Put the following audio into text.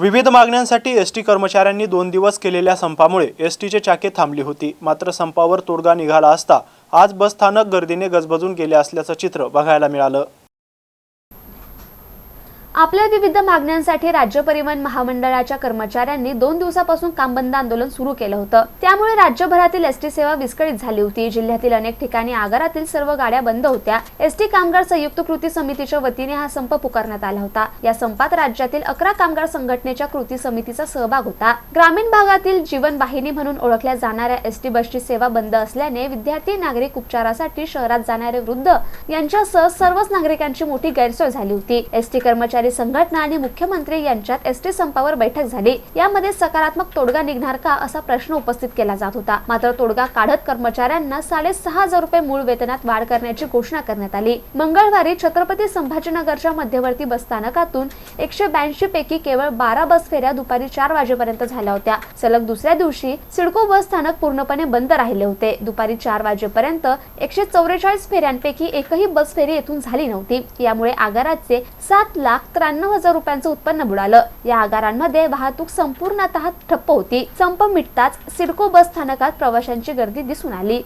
विविध मागण्यांसाठी S T कर्मचाऱ्यांनी दोन दिवस केलेल्या संपामुळे एस टीचे चाके थांबली होती. मात्र संपावर तोडगा निघाला असता आज बस स्थानक गर्दीने गजबजून गेले असल्याचं चित्र बघायला मिळालं. आपल्या विविध मागण्यांसाठी राज्य परिवहन महामंडळाच्या कर्मचाऱ्यांनी दोन दिवसापासून काम बंद आंदोलन सुरू केलं होतं. त्यामुळे राज्यभरातील एसटी सेवा विस्कळीत झाली होती. जिल्ह्यातील अनेक ठिकाणी आगारातील सर्व गाड्या बंद होत्या. एसटी कामगार संयुक्त कृती समितीच्या वतीने हा संप पुकारण्यात आला होता. या संपात राज्यातील अकरा कामगार संघटनेच्या कृती समितीचा सहभाग होता. ग्रामीण भागातील जीवन वाहिनी म्हणून ओळखल्या जाणाऱ्या एसटी बसची सेवा बंद असल्याने विद्यार्थी नागरिक उपचारासाठी शहरात जाणारे वृद्ध यांच्यासह सर्वच नागरिकांची मोठी गैरसोय झाली होती. एसटी कर्मचारी संघटना आणि मुख्यमंत्री यांच्यात एसटी संपावर बैठक झाली. यामध्ये सकारात्मक तोडगा निघणार का असा प्रश्न उपस्थित केला जात होता. मात्र तोडगा काढत कर्मचाऱ्यांना साडेसहा हजार रुपये मूळ वेतनात वाढ करण्याची घोषणा करण्यात आली. मंगळवारी छत्रपती संभाजीनगरच्या मध्यवर्ती बस स्थानकातून एकशे ब्याऐंशी पैकी केवळ बारा बस फेऱ्या दुपारी चार वाजेपर्यंत झाल्या होत्या. सलग दुसऱ्या दिवशी सिडको बस स्थानक पूर्णपणे बंद राहिले होते. दुपारी चार वाजेपर्यंत एकशे चौवेचाळीस फेऱ्यांपैकी एकही बस फेरी येथून झाली नव्हती. यामुळे आगाराचे सात लाख त्र्याण्णव हजार रुपयांचं उत्पन्न बुडालं. या आगारांमध्ये वाहतूक संपूर्णतः ठप्प होती. संप मिटताच सिडको बस स्थानकात प्रवाशांची गर्दी दिसून आली.